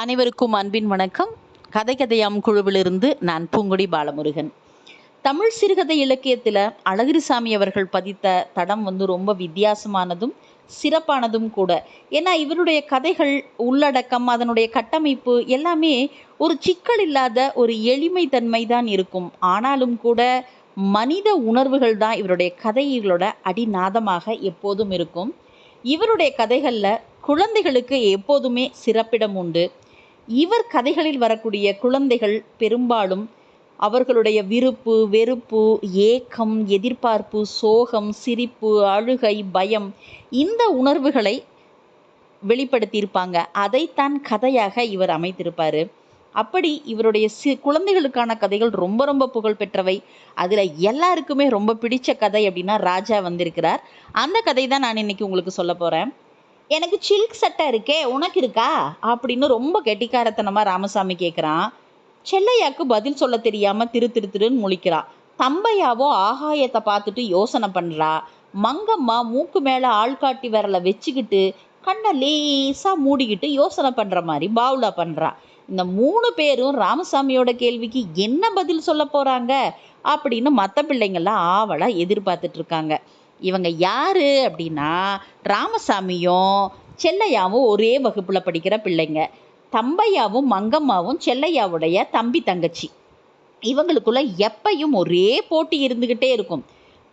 அனைவருக்கும் அன்பின் வணக்கம். கதை கதையாம் குழுவிலிருந்து நான் பூங்குடி பாலமுருகன். தமிழ் சிறுகதை இலக்கியத்தில் அழகிரிசாமி அவர்கள் பதித்த தடம் வந்து ரொம்ப வித்தியாசமானதும் சிறப்பானதும் கூட. ஏன்னா இவருடைய கதைகள் உள்ளடக்கம் அதனுடைய கட்டமைப்பு எல்லாமே ஒரு சிக்கல் இல்லாத ஒரு எளிமை தன்மை தான் இருக்கும். ஆனாலும் கூட மனித உணர்வுகள் தான் இவருடைய கதைகளோட அடிநாதமாக எப்போதும் இருக்கும். இவருடைய கதைகளில் குழந்தைகளுக்கு எப்போதுமே சிறப்பிடம் உண்டு. இவர் கதைகளில் வரக்கூடிய குழந்தைகள் பெரும்பாலும் அவர்களுடைய விருப்பு வெறுப்பு ஏக்கம் எதிர்பார்ப்பு சோகம் சிரிப்பு அழுகை பயம் இந்த உணர்வுகளை வெளிப்படுத்தியிருப்பாங்க. அதைத்தான் கதையாக இவர் அமைத்திருப்பார். அப்படி இவருடைய சி குழந்தைகளுக்கான கதைகள் ரொம்ப ரொம்ப புகழ் பெற்றவை. அதில் எல்லாருக்குமே ரொம்ப பிடிச்ச கதை அப்படின்னா ராஜா வந்திருக்கிறார். அந்த கதை தான் நான் இன்னைக்கு உங்களுக்கு சொல்ல போகிறேன் எனக்கு சில்க் சட்டை இருக்கே உனக்கு இருக்கா? அப்படின்னு ரொம்ப கெட்டிக்காரத்தனமாக ராமசாமி கேட்குறான் செல்லையாக்கு பதில் சொல்ல தெரியாமல் திரு திரு திருன்னு முழிக்கிறான் தம்பையாவோ ஆகாயத்தை பார்த்துட்டு யோசனை பண்ணுறா மங்கம்மா மூக்கு மேலே ஆள்காட்டி விரலை வச்சுக்கிட்டு கண்ணை லேசாக மூடிக்கிட்டு யோசனை பண்ணுற மாதிரி பாவுலா பண்ணுறா இந்த மூணு பேரும் ராமசாமியோட கேள்விக்கு என்ன பதில் சொல்ல போகிறாங்க அப்படின்னு மற்ற பிள்ளைங்கள்லாம் ஆவலாக எதிர்பார்த்துட்ருக்காங்க இவங்க யாரு அப்படின்னா ராமசாமியும் செல்லையாவும் ஒரே வகுப்பில் படிக்கிற பிள்ளைங்க. தம்பையாவும் மங்கம்மாவும் செல்லையாவுடைய தம்பி தங்கச்சி. இவங்களுக்குள்ள எப்பையும் ஒரே போட்டி இருந்துக்கிட்டே இருக்கும்.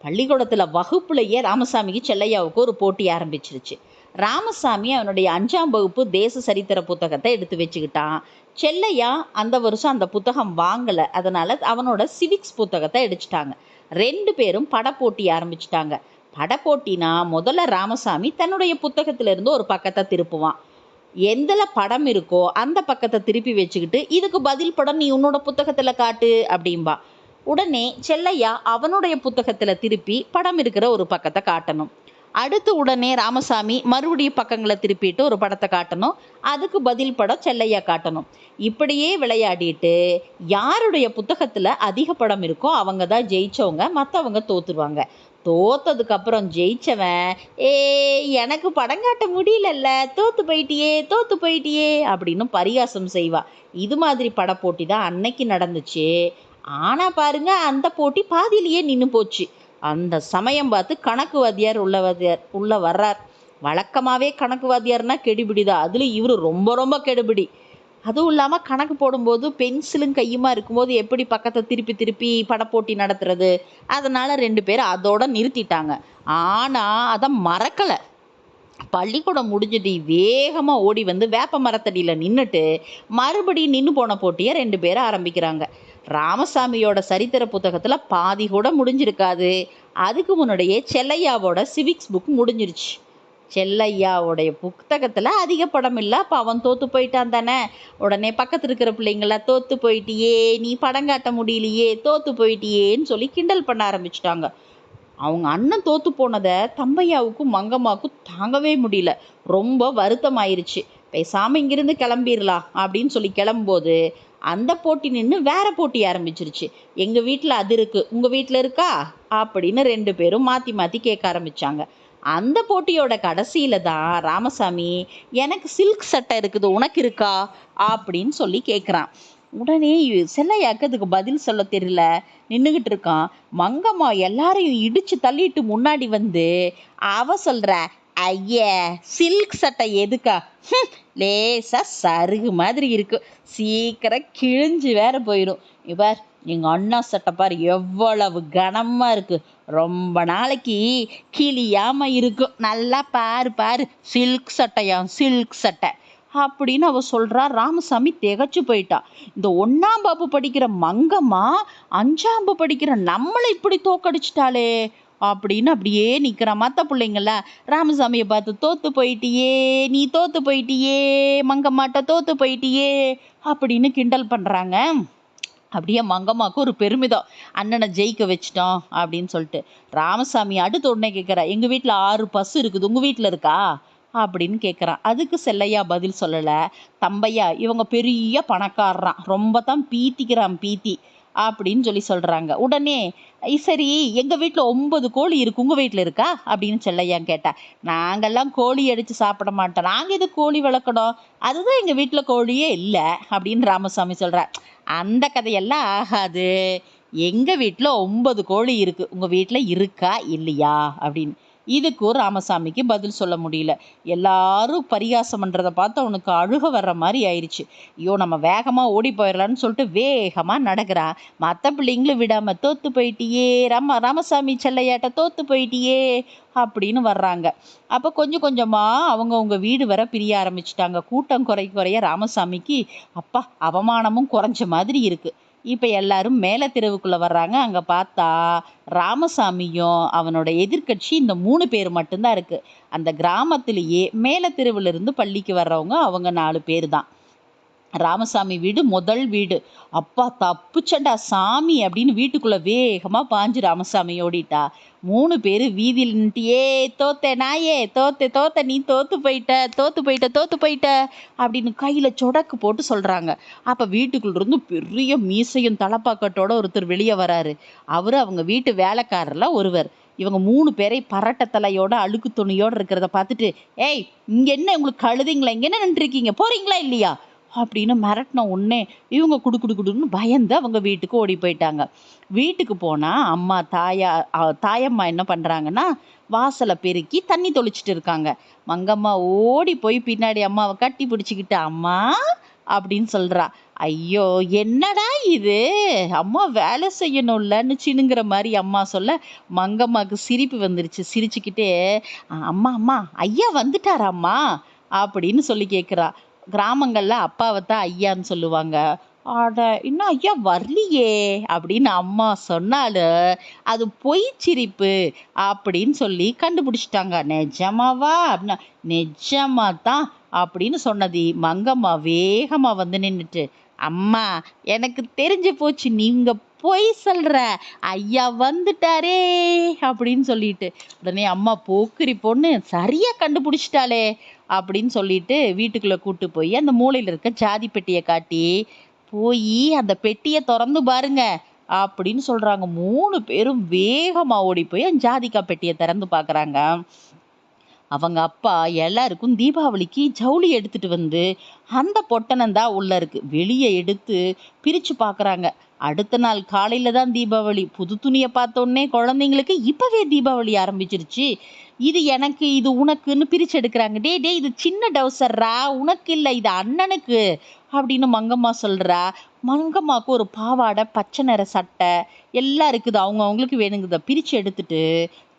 பள்ளிக்கூடத்தில் வகுப்புலையே ராமசாமிக்கு செல்லையாவுக்கு ஒரு போட்டி ஆரம்பிச்சிருச்சு. ராமசாமி அவனுடைய அஞ்சாம் வகுப்பு தேச சரித்திர புத்தகத்தை எடுத்து வச்சுக்கிட்டான். செல்லையா அந்த வருஷம் அந்த புத்தகம் வாங்கலை. அதனால் அவனோட சிவிக்ஸ் புத்தகத்தை எடுத்துட்டாங்க. ரெண்டு பேரும் படப்போட்டி ஆரம்பிச்சிட்டாங்க. படப்போட்டினா முதல்ல ராமசாமி தன்னுடைய புத்தகத்திலிருந்து ஒரு பக்கத்தை திருப்புவான். எந்தல படம் இருக்கோ அந்த பக்கத்தை திருப்பி வச்சுக்கிட்டு இதுக்கு பதில் படம் நீ உன்னோட புத்தகத்தில் காட்டு அப்படிம்பா. உடனே செல்லையா அவனுடைய புத்தகத்தில் திருப்பி படம் இருக்கிற ஒரு பக்கத்தை காட்டணும். அடுத்து உடனே ராமசாமி மறுபடியும் பக்கங்களை திருப்பிட்டு ஒரு படத்தை காட்டணும். அதுக்கு பதில் படம் செல்லையா காட்டணும். இப்படியே விளையாடிட்டு யாருடைய புத்தகத்தில் அதிக படம் இருக்கோ அவங்க தான் ஜெயிச்சவங்க மற்றவங்க தோத்துருவாங்க. தோத்ததுக்கு அப்புறம் ஜெயிச்சவன் ஏ எனக்கு படம் காட்ட முடியலல்ல. தோத்து போயிட்டியே தோத்து போயிட்டியே அப்படின்னு பரிகாசம் செய்வா. இது மாதிரி படப்போட்டி தான் அன்னைக்கு நடந்துச்சு. ஆனால் பாருங்க அந்த போட்டி பாதியிலேயே நின்று போச்சு. அந்த சமயம் பார்த்து கணக்கு வாத்தியார் உள்ள வாத்தியார் உள்ள வர்றார். வழக்கமாகவே கணக்கு வாத்தியார்னா கெடுபிடி தான். அதுலேயும் இவர் ரொம்ப ரொம்ப கெடுபிடி. அதுவும் இல்லாமல் கணக்கு போடும்போது பென்சிலும் கையுமா இருக்கும்போது எப்படி பக்கத்தை திருப்பி திருப்பி படப்போட்டி நடத்துறது? அதனால் ரெண்டு பேரும் அதோட நிறுத்திட்டாங்க. ஆனால் அதை மறக்கலை. பள்ளிக்கூடம் முடிஞ்சது வேகமாக ஓடி வந்து வேப்ப மரத்தடியில் நின்றுட்டு மறுபடியும் நின்று போன போட்டியை ரெண்டு பேரும் ஆரம்பிக்கிறாங்க. ராமசாமியோட சரித்திர புத்தகத்தில் பாதி கூட முடிஞ்சிருக்காது. அதுக்கு முன்னாடியே செல்லையாவோட சிவிக்ஸ் புக் முடிஞ்சிருச்சு. செல்லையாவுடைய புத்தகத்தில் அதிக படம் இல்லை. அப்போ அவன் தோற்று போயிட்டான் தானே. உடனே பக்கத்தில் இருக்கிற பிள்ளைங்கள தோற்று போயிட்டியே நீ படம் காட்ட முடியலையே தோற்று போயிட்டியேன்னு சொல்லி கிண்டல் பண்ண ஆரம்பிச்சிட்டாங்க. அவங்க அண்ணன் தோற்று போனதை தம்பையாவுக்கும் மங்கம்மாவுக்கும் தாங்கவே முடியல. ரொம்ப வருத்தம் ஆயிருச்சு பேசாமல் இங்கிருந்து கிளம்பிடலாம் அப்படின்னு சொல்லி கிளம்பும்போது அந்த போட்டி நின்று வேற போட்டி ஆரம்பிச்சிருச்சு. எங்கள் வீட்டில் அது இருக்குது உங்கள் வீட்டில் இருக்கா? அப்படின்னு ரெண்டு பேரும் மாற்றி மாற்றி கேட்க ஆரம்பித்தாங்க அந்த போட்டியோட கடைசியில் தான் ராமசாமி எனக்கு சில்க் சட்டை இருக்குது உனக்கு இருக்கா? அப்படின்னு சொல்லி கேட்குறான் உடனே செல்லையாக்கு அதுக்கு பதில் சொல்ல தெரியல. நின்றுக்கிட்டு இருக்கான். மங்கம்மா எல்லாரையும் இடிச்சு தள்ளிட்டு முன்னாடி வந்து அவ சொல்ற ஐய சில்க் சட்டை எதுக்கா? லேசாக லேசா சருகு மாதிரி இருக்கு. சீக்கிரம் கிழிஞ்சு வேற போயிடும். இவர் எங்கள் அண்ணா சட்டை பாரு எவ்வளவு கனமாக இருக்குது ரொம்ப நாளைக்கு கிளியாம இருக்கும் நல்லா பாரு பாரு. சில்க் சட்டையாம் சில்க் சட்டை. அப்படின்னு அவ சொல்றா. ராமசாமி திகச்சு போயிட்டா. இந்த ஒன்னாம் பாப்பு படிக்கிற மங்கம்மா அஞ்சாம் படிக்கிற நம்மளை இப்படி தோக்கடிச்சிட்டாளே அப்படின்னு அப்படியே நிற்கிற மற்ற பிள்ளைங்கள ராமசாமியை பார்த்து தோத்து போயிட்டியே நீ தோத்து போயிட்டியே மங்கம்மாட்ட தோத்து போயிட்டியே அப்படின்னு கிண்டல் பண்ணுறாங்க அப்படியே மங்கம்மாவுக்கு ஒரு பெருமிதம். அண்ணனை ஜெயிக்க வச்சிட்டோம் அப்படின்னு சொல்லிட்டு. ராமசாமி அடுத்த உடனே கேட்குறா எங்கள் வீட்டில் ஆறு பசு இருக்குது உங்கள் வீட்டில் இருக்கா? அப்படின்னு கேட்குறான் அதுக்கு செல்லையா பதில் சொல்லலை. தம்பையா இவங்க பெரிய பணக்காரரான் ரொம்ப தான் பீத்திக்கிறான் பீத்தி. அப்படின்னு சொல்லி சொல்கிறாங்க உடனே சரி எங்கள் வீட்டில் ஒம்பது கோழி இருக்கு. உங்கள் வீட்டில் இருக்கா? அப்படின்னு செல்லையா கேட்டா நாங்கள்லாம் கோழி அடித்து சாப்பிட மாட்டோம். நாங்கள் இது கோழி வளர்க்கணும்? அதுதான் எங்கள் வீட்டில் கோழியே இல்லை. அப்படின்னு ராமசாமி சொல்கிறார் அந்த கதையெல்லாம் ஆகாது. எங்கள் வீட்டில் ஒம்பது கோழி இருக்குது உங்கள் வீட்டில் இருக்கா? இல்லையா? அப்படின்னு. இதுக்கும் ராமசாமிக்கு பதில் சொல்ல முடியல. எல்லாரும் பரிகாசம் பண்ணுறதை பார்த்து அவனுக்கு அழுக வர்ற மாதிரி ஆயிடுச்சு ஐயோ நம்ம வேகமாக ஓடி போயிடலான்னு சொல்லிட்டு வேகமாக நடக்கிறான் மற்ற பிள்ளைங்களும் விடாமல் தோத்து போயிட்டியே ராம ராமசாமி செல்லையாட்ட தோத்து போயிட்டியே அப்படின்னு வர்றாங்க. அப்போ கொஞ்சம் கொஞ்சமாக அவங்க வீடு வர பிரிய ஆரம்பிச்சிட்டாங்க. கூட்டம் குறை குறைய ராமசாமிக்கு அப்பா அவமானமும் குறைஞ்ச மாதிரி இருக்குது இப்போ எல்லாரும் மேலே தெருவுக்குள்ளே வர்றாங்க. அங்கே பார்த்தா ராமசாமியும் அவனோட எதிர்க்கட்சி இந்த மூணு பேர் மட்டும்தான் இருக்குது அந்த கிராமத்திலேயே மேலே தெருவிலிருந்து பள்ளிக்கு வர்றவங்க அவங்க நாலு பேர் தான். ராமசாமி வீடு முதல் வீடு. அப்பா தப்புச்சண்டா சாமி அப்படின்னு வீட்டுக்குள்ள வேகமா பாஞ்சு ராமசாமி ஓடிட்டா. மூணு பேர் வீதியில் நின்ட்டியே தோத்த நாயே தோத்த தோத்த நீ தோத்து போயிட்ட தோத்து போயிட்ட தோத்து போயிட்ட அப்படின்னு கையில சொடக்கு போட்டு சொல்றாங்க. அப்ப வீட்டுக்குள்ள இருந்து பெரிய மீசையும் தலப்பாக்கட்டோட ஒருத்தர் வெளியே வராரு. அவரு அவங்க வீட்டு வேலைக்காரர்ல ஒருவர். இவங்க மூணு பேரை பரட்ட தலையோட அழுக்கு துணியோட இருக்கிறத பார்த்துட்டு ஏய் இங்க என்ன உங்களுக்கு கழுதிங்களா? இங்க என்ன நின்றுருக்கீங்க போகிறீங்களா போறீங்களா இல்லையா? அப்படின்னு மிரட்டின உடனே இவங்க குடு குடு குடுன்னு பயந்து அவங்க வீட்டுக்கு ஓடி போயிட்டாங்க. வீட்டுக்கு போனால் அம்மா தாயா தாயம்மா என்ன பண்ணுறாங்கன்னா வாசலை பெருக்கி தண்ணி தொளிச்சிட்டு இருக்காங்க. மங்கம்மா ஓடி போய் பின்னாடி அம்மாவை கட்டி பிடிச்சிக்கிட்டு அம்மா அப்படின்னு சொல்றா. ஐயோ என்னடா இது? அம்மா வேலை செய்யணும்லன்னு சினுங்கிற மாதிரி அம்மா சொல்ல மங்கம்மாவுக்கு சிரிப்பு வந்துருச்சு. சிரிச்சுக்கிட்டே அம்மா அம்மா ஐயா வந்துட்டாராம்மா அப்படின்னு சொல்லி கேட்குறா கிராமங்களில் அப்பாவை தான் ஐயான்னு சொல்லுவாங்க. அட இன்னும் ஐயா வரலையே அப்படின்னு அம்மா சொன்னாலும் அது பொய் சிரிப்பு அப்படின்னு சொல்லி கண்டுபிடிச்சிட்டாங்க. நிஜமாவா? அப்படின்னா நிஜமா தான் அப்படின்னு சொன்னது. மங்கம்மா வேகமா வந்து நின்றுட்டு அம்மா எனக்கு தெரிஞ்சு போச்சு நீங்கள் பொய் சொல்ற. ஐயா வந்துட்டாரே அப்படின்னு சொல்லிட்டு உடனே அம்மா போக்குரி பொண்ணு சரியா கண்டுபிடிச்சிட்டாளே அப்படின்னு சொல்லிட்டு வீட்டுக்குள்ள கூட்டு போய் அந்த மூலையில இருக்க ஜாதி பெட்டியை காட்டி போய் அந்த பெட்டியை திறந்து பாருங்க அப்படின்னு சொல்றாங்க. மூணு பேரும் வேகமா ஓடி போய் அந்த ஜாதிக்காய் பெட்டியை திறந்து பார்க்குறாங்க அவங்க அப்பா எல்லாருக்கும் தீபாவளிக்கு ஜவுளி எடுத்துட்டு வந்து அந்த பொட்டணம் தான் உள்ள இருக்கு. வெளியே எடுத்து பிரிச்சு பார்க்குறாங்க அடுத்த நாள் காலையில் தான் தீபாவளி. புது துணியை பார்த்தோன்னே குழந்தைங்களுக்கு இப்போவே தீபாவளி ஆரம்பிச்சிருச்சு. இது எனக்கு இது உனக்குன்னு பிரித்து எடுக்கிறாங்க. டே டே இது சின்ன டவுசர்ரா? உனக்கு இல்லை இது அண்ணனுக்கு. அப்படின்னு மங்கம்மா சொல்கிறா மங்கம்மாவுக்கு ஒரு பாவாடை பச்சை நிற சட்டை எல்லாம் இருக்குது. அவங்க அவங்களுக்கு வேணுங்கிறத பிரித்து எடுத்துட்டு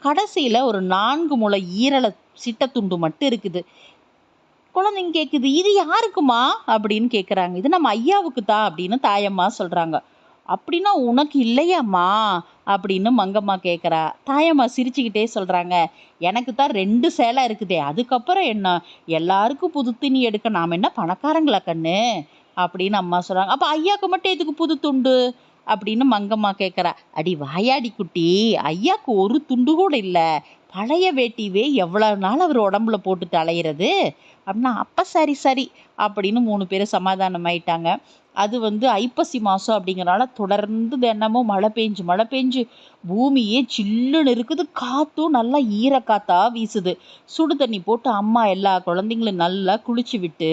கடைசியில் ஒரு நான்கு முளை ஈரல சிட்ட துண்டு மட்டும் இருக்குது. குழந்தைங்க கேட்குது இது யாருக்குமா? அப்படின்னு கேட்குறாங்க இது நம்ம ஐயாவுக்கு தான் அப்படின்னு தாயம்மா சொல்கிறாங்க அப்படின்னா உனக்கு இல்லையாம்மா அப்படின்னு மங்கம்மா கேட்குறா தாயம்மா சிரிச்சுக்கிட்டே சொல்கிறாங்க எனக்கு தான் ரெண்டு சேலை இருக்குதே அதுக்கப்புறம் என்ன? எல்லாருக்கும் புது துணி எடுக்க நாம் என்ன பணக்காரங்களா கண்ணு? அப்படின்னு அம்மா சொல்கிறாங்க அப்போ ஐயாவுக்கு மட்டும் எதுக்கு புது துண்டு? அப்படின்னு மங்கம்மா கேட்குறா அடி வாயாடி குட்டி ஐயாக்கு ஒரு துண்டு கூட இல்லை. பழைய வேட்டிவே எவ்வளோ நாள் அவர் உடம்புல போட்டுட்டு அலையிறது? அப்படின்னா அப்போ சரி சரி அப்படின்னு மூணு பேரும் சமாதானம் ஆயிட்டாங்க அது வந்து ஐப்பசி மாதம் அப்படிங்கிறனால தொடர்ந்து தினமும் மழை பெஞ்சு மழை பெஞ்சு பூமியே சில்லுன்னு இருக்குது. காற்றும் நல்லா ஈரக்காத்தா வீசுது. சுடு தண்ணி போட்டு அம்மா எல்லா குழந்தைங்களும் நல்லா குளிச்சு விட்டு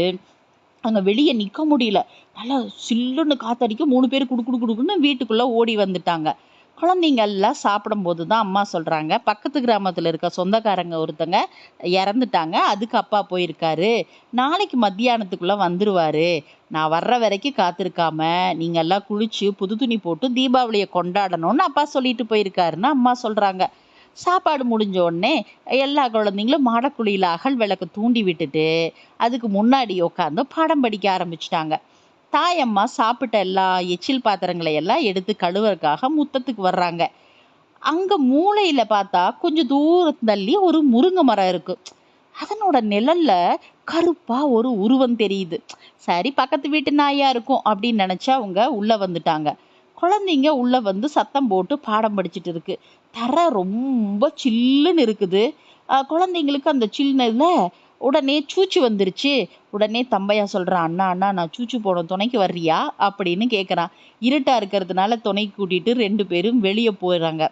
அங்கே வெளியே நிற்க முடியல. நல்லா சில்லுன்னு காத்தடிக்க மூணு பேர் குடு குடு குடுக்குன்னு வீட்டுக்குள்ளே ஓடி வந்துட்டாங்க. குழந்தைங்க எல்லாம் சாப்பிடும்போது தான் அம்மா சொல்கிறாங்க பக்கத்து கிராமத்தில் இருக்க சொந்தக்காரங்க ஒருத்தங்க இறந்துட்டாங்க. அதுக்கு அப்பா போயிருக்காரு. நாளைக்கு மத்தியானத்துக்குள்ளே வந்துடுவார் நான் வர்ற வரைக்கும் காத்திருக்காம நீங்கள் எல்லாம் குளிச்சு புது துணி போட்டு தீபாவளியை கொண்டாடணும்னு அப்பா சொல்லிட்டு போயிருக்காருன்னு அம்மா சொல்கிறாங்க சாப்பாடு முடிஞ்ச உடனே எல்லா குழந்தைங்களும் மாடக்குழியில் அகல் விளக்கு தூண்டி விட்டுட்டு அதுக்கு முன்னாடி உட்காந்து பாடம் படிக்க ஆரம்பிச்சிட்டாங்க. தாயம்மா சாப்பிட்ட எல்லா எச்சில் பாத்திரங்களை எல்லாம் எடுத்து கழுவுறதுக்காக முத்தத்துக்கு வர்றாங்க. அங்க மூலையில பார்த்தா கொஞ்சம் தூரம் தள்ளி ஒரு முருங்கை மரம் இருக்கு. அதனோட நிழல்ல கருப்பா ஒரு உருவம் தெரியுது. சரி பக்கத்து வீட்டு நாயா இருக்கும் அப்படின்னு நினைச்சா அவங்க உள்ள வந்துட்டாங்க. குழந்தைங்க உள்ள வந்து சத்தம் போட்டு பாடம் படிச்சுட்டு இருக்கு. தர ரொம்ப சில்லுன்னு இருக்குது. குழந்தைங்களுக்கு அந்த சில்லுல உடனே சூச்சு வந்துருச்சு. உடனே தம்பையா சொல்கிறான் அண்ணா அண்ணா நான் சூச்சு போன துணைக்கு வர்றியா? அப்படின்னு கேட்குறான் இருட்டாக இருக்கிறதுனால துணைக்கு கூட்டிகிட்டு ரெண்டு பேரும் வெளியே போயிடுறாங்க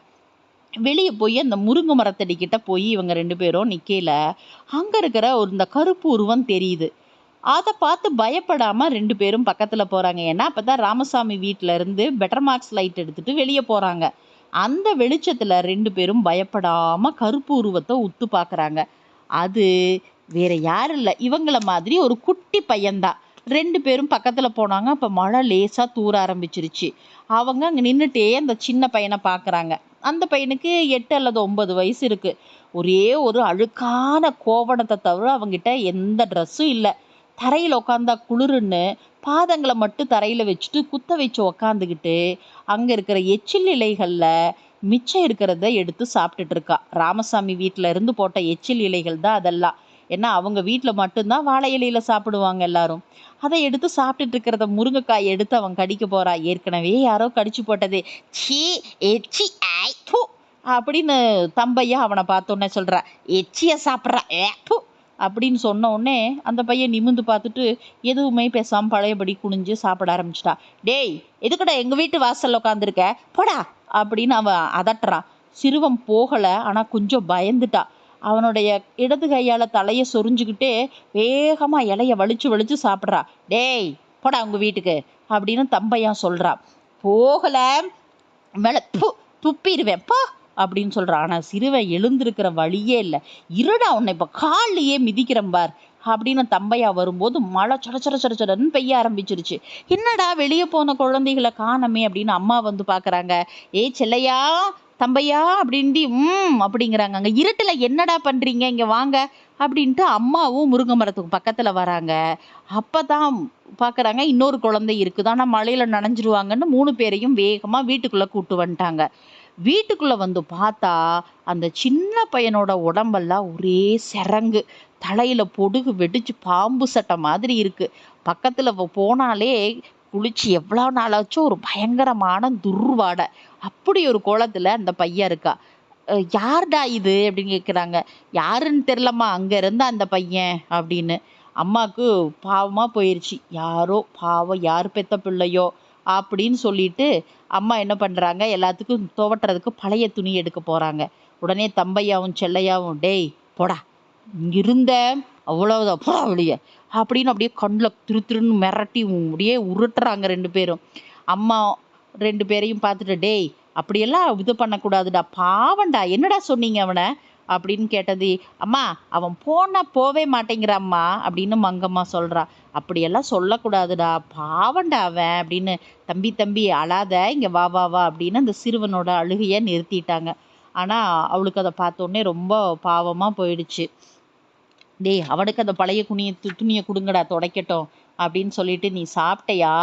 வெளியே போய் அந்த முருங்கை மரத்தடிக்கிட்ட போய் இவங்க ரெண்டு பேரும் நிற்கல அங்கே இருக்கிற ஒரு இந்த கருப்பு உருவம் தெரியுது. அதை பார்த்து பயப்படாமல் ரெண்டு பேரும் பக்கத்தில் போகிறாங்க ஏன்னா அப்போ தான் ராமசாமி வீட்டில் இருந்து பெட்டர் மார்க்ஸ் லைட் எடுத்துகிட்டு வெளியே போகிறாங்க அந்த வெளிச்சத்தில் ரெண்டு பேரும் பயப்படாமல் கருப்பு உருவத்தை உத்து பார்க்குறாங்க அது வேற யாரும் இல்லை. இவங்கள மாதிரி ஒரு குட்டி பையன்தான். ரெண்டு பேரும் பக்கத்தில் போனாங்க. அப்போ மழை லேசாக தூர ஆரம்பிச்சிருச்சு. அவங்க அங்கே நின்றுட்டே அந்த சின்ன பையனை பார்க்குறாங்க அந்த பையனுக்கு எட்டு அல்லது ஒன்பது வயசு இருக்குது ஒரே ஒரு அழுக்கான கோவணத்தை தவிர அவங்கிட்ட எந்த ட்ரெஸ்ஸும் இல்லை. தரையில் உட்காந்தா குளிருன்னு பாதங்களை மட்டும் தரையில் வச்சுட்டு குத்த வச்சு உக்காந்துக்கிட்டு அங்கே இருக்கிற எச்சில் இலைகளில் மிச்சம் இருக்கிறத எடுத்து சாப்பிட்டுட்டு இருக்கா. ராமசாமி வீட்டில் இருந்து போட்ட எச்சில் இலைகள் தான் அதெல்லாம். ஏன்னா அவங்க வீட்டில் மட்டும்தான் வாழை இலையில சாப்பிடுவாங்க எல்லாரும். அதை எடுத்து சாப்பிட்டுட்டு இருக்கிறத முருங்கைக்காய் எடுத்து அவன் கடிக்க போறா. ஏற்கனவே யாரோ கடிச்சு போட்டது. சீ எச்சி ஐ பூ அப்படின்னு தம்பையா அவனை பார்த்தோன்னே சொல்கிறா எச்சிய சாப்பிட்றா. ஏ பூ அப்படின்னு சொன்ன உடனே அந்த பையன் நிமிந்து பார்த்துட்டு எதுவுமே பேசாமல் பழையபடி குனிஞ்சு சாப்பிட ஆரம்பிச்சிட்டா. டேய் எதுக்குடா எங்கள் வீட்டு வாசல்ல உட்காந்துருக்க போடா அப்படின்னு அவன் அதட்டுறான். சிறுவன் போகலை ஆனால் கொஞ்சம் பயந்துட்டா. அவனுடைய இடது கையால் தலையை சொரிஞ்சுக்கிட்டே வேகமாக இலைய வலிச்சு வலிச்சு சாப்பிட்றா. டேய் போடா உங்கள் வீட்டுக்கு அப்படின்னு தம்பையான் சொல்கிறான் போகலை. மேலே து துப்பிடுவேன். பா அப்படின்னு சொல்கிறான் ஆனால் சிறுவன் எழுந்திருக்கிற வழியே இல்லை. இருடா உன்னை இப்போ காலையே மிதிக்கிறேன் பார் அப்படின்னு தம்பையா வரும்போது மழை சொட சொட சொட சொடன்னு பெய்ய ஆரம்பிச்சிருச்சு. என்னடா வெளியே போன குழந்தைகளை காணமே அப்படின்னு அம்மா வந்து பார்க்குறாங்க ஏய் செல்லையா தம்பையா அப்படின்ட்டு ம் அப்படிங்கிறாங்க. அங்கே இருட்டில் என்னடா பண்ணுறீங்க இங்கே வாங்க அப்படின்ட்டு அம்மாவும் முருங்கை மரத்துக்கு பக்கத்தில் வராங்க. அப்போ தான் பார்க்குறாங்க இன்னொரு குழந்தை இருக்குது. ஆனால் மழையில் நனைஞ்சிருவாங்கன்னு மூணு பேரையும் வேகமாக வீட்டுக்குள்ளே கூட்டு வந்துட்டாங்க. வீட்டுக்குள்ளே வந்து பார்த்தா அந்த சின்ன பையனோட உடம்பெல்லாம் ஒரே சிறங்கு தலையில் பொடுகு வெடிச்சு பாம்பு சட்டை மாதிரி இருக்குது பக்கத்தில் போனாலே குளிச்சு எவ்வளோ நாளாச்சும் ஒரு பயங்கரமான துர்வாடை. அப்படி ஒரு கோலத்தில் அந்த பையன் இருக்கா. யார்டா இது? அப்படின்னு கேட்குறாங்க யாருன்னு தெரிலம்மா அங்கே இருந்த அந்த பையன் அப்படின்னு. அம்மாவுக்கு பாவமாக போயிடுச்சு யாரோ பாவம் யார் பெத்த பிள்ளையோ? அப்படின்னு சொல்லிட்டு அம்மா என்ன பண்ணுறாங்க எல்லாத்துக்கும் துவட்டுறதுக்கு பழைய துணி எடுக்க போகிறாங்க உடனே தம்பையாவும் செல்லையாவும் டேய் போடா. இங்கிருந்த இருந்த போடா வெளியே அப்படின்னு அப்படியே கண்ணில் திரு திருன்னு மிரட்டி அப்படியே உருட்டுறாங்க ரெண்டு பேரும். அம்மா ரெண்டு பேரையும் பார்த்துட்டு டேய் அப்படியெல்லாம் இது பண்ணக்கூடாதுடா பாவண்டா என்னடா சொன்னீங்க அவனை? அப்படின்னு கேட்டது அம்மா அவன் போனா போவே மாட்டேங்கிறாம்மா அப்படின்னு மங்கம்மா சொல்றா. அப்படியெல்லாம் சொல்லக்கூடாதுடா பாவண்டா அவன் அப்படின்னு தம்பி தம்பி அழாத இங்கே வா வா வா அப்படின்னு அந்த சிறுவனோட அழுகையை நிறுத்திட்டாங்க. ஆனால் அவளுக்கு அதை பார்த்தோன்னே ரொம்ப பாவமாக போயிடுச்சு. டேய் அவனுக்கு அந்த பழைய குனிய து துணியை கொடுங்கடா துடைக்கட்டும் அப்படின்னு சொல்லிட்டு நீ சாப்பிட்டையா?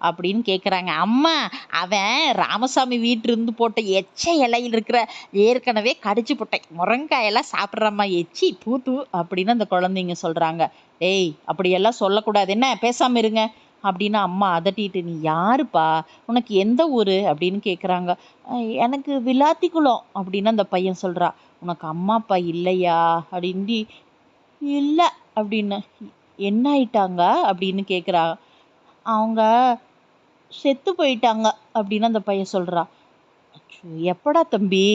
அப்படின்னு கேட்குறாங்க அம்மா அவன் ராமசாமி வீட்டிலிருந்து போட்ட எச்ச இலையில் இருக்கிற ஏற்கனவே கடிச்சு போட்டேன் முருங்காயெல்லாம் சாப்பிட்றம்மா எச்சி தூ தூ அப்படின்னு அந்த குழந்தைங்க சொல்கிறாங்க டேய் அப்படியெல்லாம் சொல்லக்கூடாது. என்ன பேசாமல் இருங்க அப்படின்னு அம்மா அதட்டிட்டு நீ யாருப்பா? உனக்கு எந்த ஊர்? அப்படின்னு கேட்குறாங்க எனக்கு விளாத்திக்குளம் அப்படின்னு அந்த பையன் சொல்கிறா உனக்கு அம்மா அப்பா இல்லையா? அப்படின்டி இல்லை அப்படின்னு. என்ன ஆயிட்டாங்க அப்படின்னு கேட்குறா அவங்க செத்து போயிட்டாங்க அப்படின்னு அந்த பையன் சொல்கிறா அச்சோ எப்படா தம்பி?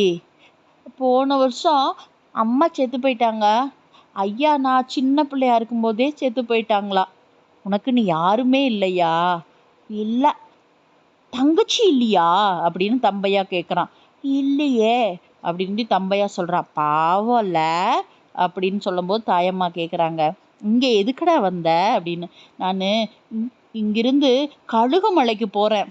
போன வருஷம் அம்மா செத்து போயிட்டாங்க. ஐயா நான் சின்ன பிள்ளையா இருக்கும்போதே செத்து போயிட்டாங்களா? உனக்கு நீ யாருமே இல்லையா? இல்லை. தங்கச்சி இல்லையா? அப்படின்னு தம்பையா கேட்குறான் இல்லையே அப்படின்ட்டு தம்பையா சொல்கிறான் பாவம்ல. அப்படின்னு சொல்லும்போது தாயம்மா கேட்குறாங்க இங்கே எதுக்குடா வந்த? அப்படின்னு. நான் இங்கிருந்து கழுகுமலைக்கு போகிறேன்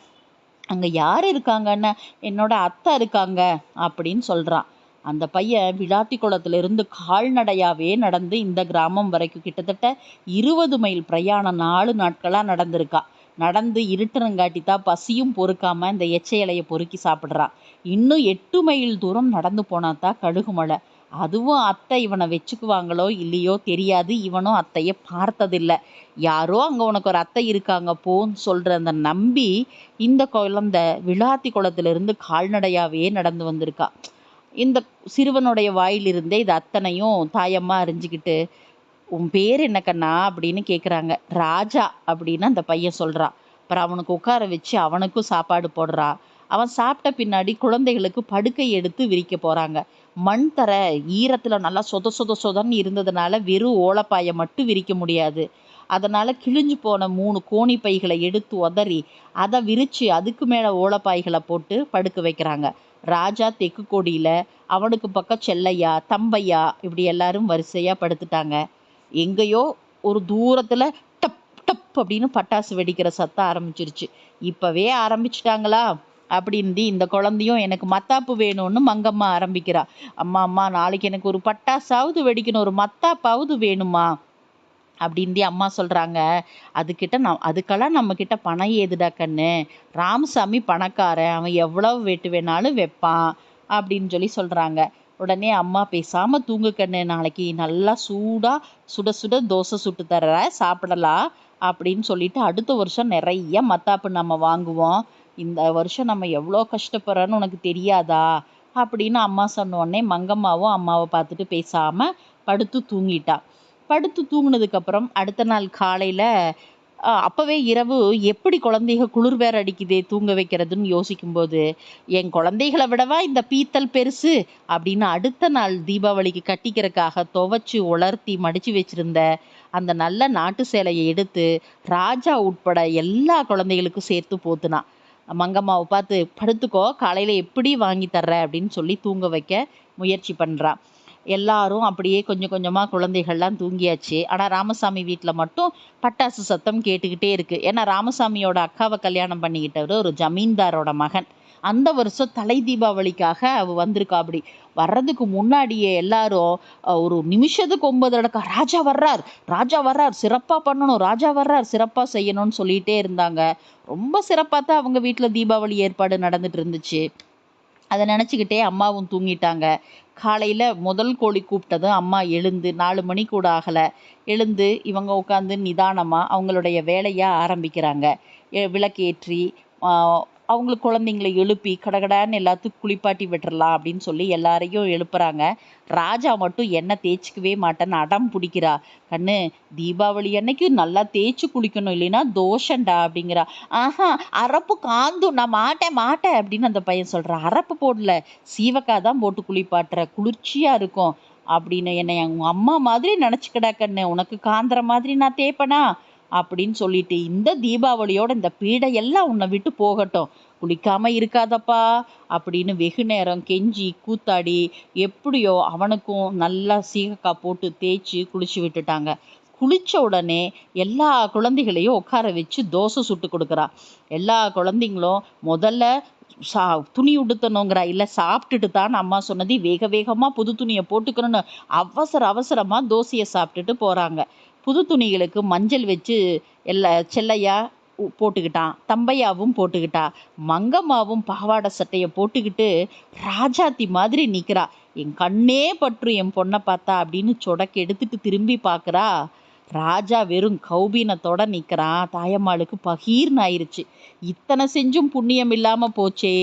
அங்கே யார் இருக்காங்கன்னா? என்னோட அத்தை இருக்காங்க அப்படின்னு சொல்கிறான் அந்த பையன் விளாத்தி குளத்திலிருந்து கால்நடையாகவே நடந்து இந்த கிராமம் வரைக்கும் கிட்டத்தட்ட இருபது மைல் பிரயாணம் நாலு நாட்களாக நடந்திருக்கா. நடந்து இருட்டுறங்காட்டி தான் பசியும் பொறுக்காமல் இந்த எச்சை இலையை பொறுக்கி சாப்பிட்றான். இன்னும் எட்டு மைல் தூரம் நடந்து போனா தான் கழுகுமலை. அதுவும் அத்தை இவனை வச்சுக்குவாங்களோ இல்லையோ தெரியாது. இவனும் அத்தையை பார்த்ததில்ல. யாரோ அங்கே உனக்கு ஒரு அத்தை இருக்காங்க போன்னு சொல்கிற அந்த நம்பி இந்த குழந்தை விளாத்தி குளத்திலிருந்து கால்நடையாவே நடந்து வந்திருக்கா. இந்த சிறுவனுடைய வாயிலிருந்தே இது அத்தனையும் தாயம்மா அறிஞ்சிக்கிட்டு உன் பேர் என்ன கண்ணா அப்படின்னு கேட்குறாங்க ராஜா அப்படின்னு அந்த பையன் சொல்கிறான் அப்புறம் அவனுக்கு உட்கார வச்சு அவனுக்கும் சாப்பாடு போடுறா. அவன் சாப்பிட்ட பின்னாடி குழந்தைகளுக்கு படுக்கை எடுத்து விரிக்க போகிறாங்க மண் தர ஈரத்தில் நல்லா சொத சொத சொதன்னு இருந்ததுனால வெறும் ஓலப்பாயை மட்டும் விரிக்க முடியாது. அதனால் கிழிஞ்சு போன மூணு கோணி பைகளை எடுத்து உதறி அதை விரித்து அதுக்கு மேலே ஓலப்பாய்களை போட்டு படுக்க வைக்கிறாங்க. ராஜா தெக்கு கொடியில் அவனுக்கு பக்கம் செல்லையா தம்பையா இப்படி எல்லாரும் வரிசையாக படுத்துட்டாங்க. எங்கேயோ ஒரு தூரத்தில் டப் டப் அப்படின்னு பட்டாசு வெடிக்கிற சத்தம் ஆரம்பிச்சிருச்சு. இப்போவே ஆரம்பிச்சிட்டாங்களா? அப்படின்னு இந்த குழந்தையும் எனக்கு மத்தாப்பு வேணும்னு மங்கம்மா ஆரம்பிக்கிறா. அம்மா அம்மா நாளைக்கு எனக்கு ஒரு பட்டாசாவது வெடிக்கணும் ஒரு மத்தாப்பாவது வேணுமா? அப்படின்ட்டு அம்மா சொல்கிறாங்க அதுக்கிட்ட நம் அதுக்கெல்லாம் நம்மக்கிட்ட பணம் ஏதுடா கண்ணு? ராமசாமி பணக்காரன் அவன் எவ்வளவு வெட்டு வேணாலும் வைப்பான் அப்படின்னு சொல்லி சொல்கிறாங்க உடனே அம்மா பேசாமல் தூங்கு கண்ணு நாளைக்கு நல்லா சூடாக சுட சுட தோசை சுட்டு தர சாப்பிடலாம் அப்படின்னு சொல்லிட்டு அடுத்த வருஷம் நிறைய மத்தாப்பு நம்ம வாங்குவோம். இந்த வருஷம் நம்ம எவ்வளோ கஷ்டப்படுறோன்னு உனக்கு தெரியாதா? அப்படின்னு அம்மா சொன்னோடனே மங்கம்மாவும் அம்மாவை பார்த்துட்டு பேசாமல் படுத்து தூங்கிட்டா. படுத்து தூங்கினதுக்கப்புறம் அடுத்த நாள் காலையில் அப்போவே இரவு எப்படி குழந்தைக குளிர் வேற அடிக்குதே தூங்க வைக்கிறதுன்னு யோசிக்கும்போது என் குழந்தைகளை விடவா இந்த பீத்தல் பெருசு? அப்படின்னு அடுத்த நாள் தீபாவளிக்கு கட்டிக்கிறதுக்காக துவைச்சி உலர்த்தி மடித்து வச்சிருந்த அந்த நல்ல நாட்டு சேலையை எடுத்து ராஜா உட்பட எல்லா குழந்தைகளுக்கும் சேர்த்து போத்துனான் மங்கம்மாவை பார்த்து படுத்துக்கோ காலையில் எப்படி வாங்கி தர்ற? அப்படின்னு சொல்லி தூங்க வைக்க முயற்சி பண்ணுறான் எல்லாரும் அப்படியே கொஞ்சம் கொஞ்சமாக குழந்தைகள்லாம் தூங்கியாச்சு. ஆனால் ராமசாமி வீட்டில் மட்டும் பட்டாசு சத்தம் கேட்டுக்கிட்டே இருக்குது ஏன்னா ராமசாமியோட அக்காவை கல்யாணம் பண்ணிக்கிட்டவர் ஒரு ஜமீன்தாரோட மகன். அந்த வருஷம் தலை தீபாவளிக்காக அவ வந்திருக்கா அப்படி வர்றதுக்கு முன்னாடியே எல்லாரும் ஒரு நிமிஷத்துக்கு ஒன்பது அடக்கா ராஜா வர்றார் ராஜா வர்றார் சிறப்பாக பண்ணணும் ராஜா வர்றார் சிறப்பாக செய்யணும்னு சொல்லிகிட்டே இருந்தாங்க. ரொம்ப சிறப்பாக தான் அவங்க வீட்டில் தீபாவளி ஏற்பாடு நடந்துட்டு இருந்துச்சு. அதை நினச்சிக்கிட்டே அம்மாவும் தூங்கிட்டாங்க. காலையில் முதல் கோழி கூப்பிட்டதும் அம்மா எழுந்து நாலு மணி கூட ஆகலை எழுந்து இவங்க உட்காந்து நிதானமாக அவங்களுடைய வேலையை ஆரம்பிக்கிறாங்க. விளக்கேற்றி அவங்களுக்கு குழந்தைங்கள எழுப்பி கடகடான்னு எல்லாத்துக்கும் குளிப்பாட்டி விட்டுறலாம் அப்படின்னு சொல்லி எல்லாரையும் எழுப்புறாங்க. ராஜா மட்டும் எண்ணெய் தேய்ச்சிக்கவே மாட்டேன்னு அடம் பிடிக்கிறா. கண்ணு தீபாவளி அன்னைக்கு நல்லா தேய்ச்சி குளிக்கணும் இல்லைன்னா தோஷண்டா அப்படிங்கிறா. ஆஹா அரப்பு காந்தும் நான் மாட்டேன் மாட்டேன் அப்படின்னு அந்த பையன் சொல்கிறான் அரப்பு போடல சீவக்காய் தான் போட்டு குளிப்பாட்டுற குளிர்ச்சியாக இருக்கும் அப்படின்னு என்னை உங்கள் அம்மா மாதிரி நினச்சிக்கடா கண்ணு. உனக்கு காந்துற மாதிரி நான் தேய்ப்பனா? அப்படின்னு சொல்லிட்டு இந்த தீபாவளியோட இந்த பீடையெல்லாம் உன்னை விட்டு போகட்டும். குளிக்காம இருக்காதப்பா அப்படின்னு வெகு நேரம் கெஞ்சி கூத்தாடி எப்படியோ அவனுக்கும் நல்லா சீகக்காய் போட்டு தேய்ச்சி குளிச்சு விட்டுட்டாங்க. குளிச்ச உடனே எல்லா குழந்தைகளையும் உட்கார வச்சு தோசை சுட்டு கொடுக்குறா. எல்லா குழந்தைங்களும் முதல்ல சா துணி உடுத்தணுங்கிறா. இல்லை சாப்பிட்டுட்டு தான் அம்மா சொன்னது. வேக வேகமாக புது துணியை போட்டுக்கணும்னு அவசர அவசரமாக தோசையை சாப்பிட்டுட்டு போகிறாங்க புது துணிகளுக்கு மஞ்சள் வச்சு எல்லா செல்லையா போட்டுக்கிட்டான். தம்பையாவும் போட்டுக்கிட்டா. மங்கம்மாவும் பாவாடை சட்டையை போட்டுக்கிட்டு ராஜாத்தி மாதிரி நிற்கிறா என் கண்ணே பற்று என் பொண்ணை பார்த்தா அப்படின்னு சொடக்கு எடுத்துட்டு திரும்பி பார்க்குறா. ராஜா வெறும் கௌபீனத்தோட நிற்கிறான் தாயம்மாளுக்கு பகீர்னு ஆயிடுச்சு இத்தனை செஞ்சும் புண்ணியம் இல்லாமல் போச்சே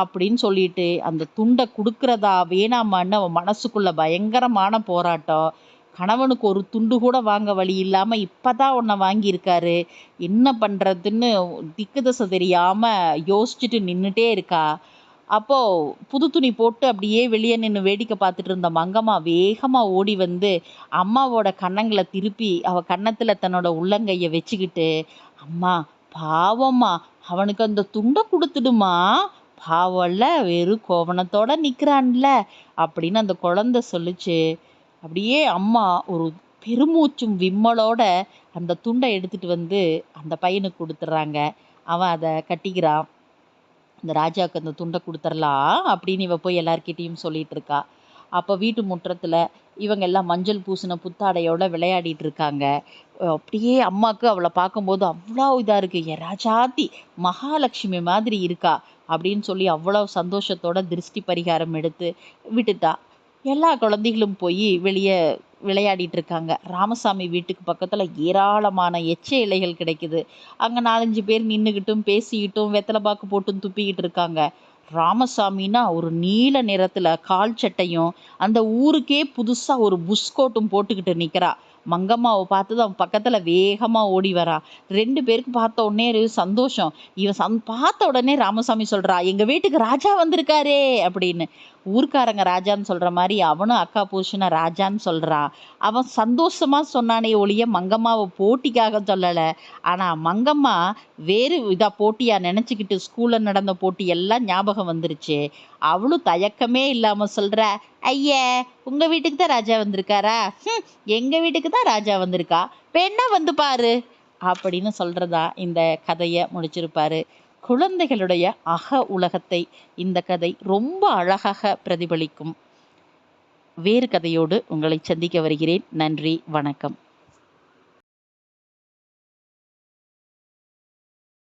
அப்படின்னு சொல்லிட்டு அந்த துண்டை கொடுக்குறதா வேணாமான்னு அவன் மனசுக்குள்ள பயங்கரமான போராட்டம். கணவனுக்கு ஒரு துண்டு கூட வாங்க வழி இல்லாமல் இப்போ தான் ஒன்றை வாங்கியிருக்காரு. என்ன பண்ணுறதுன்னு திக்கு தசை தெரியாமல் யோசிச்சுட்டு நின்றுட்டே இருக்கா. அப்போது புது துணி போட்டு அப்படியே வெளியே நின்று வேடிக்கை பார்த்துட்டு இருந்த மங்கம்மா வேகமாக ஓடி வந்து அம்மாவோட கன்னங்களை திருப்பி அவள் கன்னத்தில் தன்னோட உள்ளங்கையை வச்சுக்கிட்டு அம்மா பாவம்மா அவனுக்கு அந்த துண்டை கொடுத்துடுமா? பாவம்ல வெறும் கோவணத்தோட நிற்கிறான்ல அப்படின்னு அந்த குழந்த சொல்லிச்சு. அப்படியே அம்மா ஒரு பெருமூச்சும் விம்மலோட அந்த துண்டை எடுத்துட்டு வந்து அந்த பையனுக்கு கொடுத்துட்றாங்க அவன் அதை கட்டிக்கிறான். இந்த ராஜாவுக்கு அந்த துண்டை கொடுத்துர்லாம் அப்படின்னு இவ போய் எல்லார்கிட்டேயும் சொல்லிட்டு இருக்கா. அப்போ வீட்டு முற்றத்தில் இவங்க எல்லாம் மஞ்சள் பூசின புத்தாடையோட விளையாடிட்டு இருக்காங்க. அப்படியே அம்மாவுக்கு அவளை பார்க்கும்போது அவ்வளோ இதாக இருக்குது என் ராஜாத்தி மகாலட்சுமி மாதிரி இருக்கா? அப்படின்னு சொல்லி அவ்வளோ சந்தோஷத்தோட திருஷ்டி பரிகாரம் எடுத்து விட்டுட்டா. எல்லா குழந்தைகளும் போய் வெளியே விளையாடிட்டு இருக்காங்க ராமசாமி வீட்டுக்கு பக்கத்தில் ஏராளமான எச்ச இலைகள் கிடைக்குது. அங்கே நாலஞ்சு பேர் நின்றுக்கிட்டும் பேசிக்கிட்டும் வெத்தலை பாக்கு போட்டும் துப்பிக்கிட்டு இருக்காங்க ராமசாமின்னா ஒரு நீல நிறத்தில் கால் சட்டையும் அந்த ஊருக்கே புதுசாக ஒரு புஷ்கோட்டும் போட்டுக்கிட்டு நிற்கிறா மங்கம்மாவை பார்த்து அவன் பக்கத்தில் வேகமாக ஓடி வரா. ரெண்டு பேருக்கு பார்த்த உடனே ஒரு சந்தோஷம். இவன் சந் பார்த்த உடனே ராமசாமி சொல்கிறா எங்கள் வீட்டுக்கு ராஜா வந்திருக்காரே அப்படின்னு. ஊர்க்காரங்க ராஜான்னு சொல்கிற மாதிரி அவனும் அக்கா பூஷனை ராஜான்னு சொல்கிறான் அவன் சந்தோஷமாக சொன்னானே ஒழிய மங்கம்மாவை போட்டிக்காக சொல்லலை. ஆனால் மங்கம்மா வேறு இதாக போட்டியாக நினச்சிக்கிட்டு ஸ்கூலில் நடந்த போட்டி எல்லாம் ஞாபகம் வந்துருச்சு. அவளும் தயக்கமே இல்லாமல் சொல்கிற ஐயே உங்கள் வீட்டுக்கு தான் ராஜா வந்திருக்காரா? ம் எங்கள் வீட்டுக்கு தான் ராஜா வந்திருக்கா? பெண்ணா வந்து பாரு? அப்படின்னு சொல்கிறதா இந்த கதையை முடிச்சிருப்பாரு. குழந்தைகளுடைய அக உலகத்தை இந்த கதை ரொம்ப அழகாக பிரதிபலிக்கும். வேறு கதையோடு உங்களை சந்திக்க வருகிறேன். நன்றி வணக்கம்.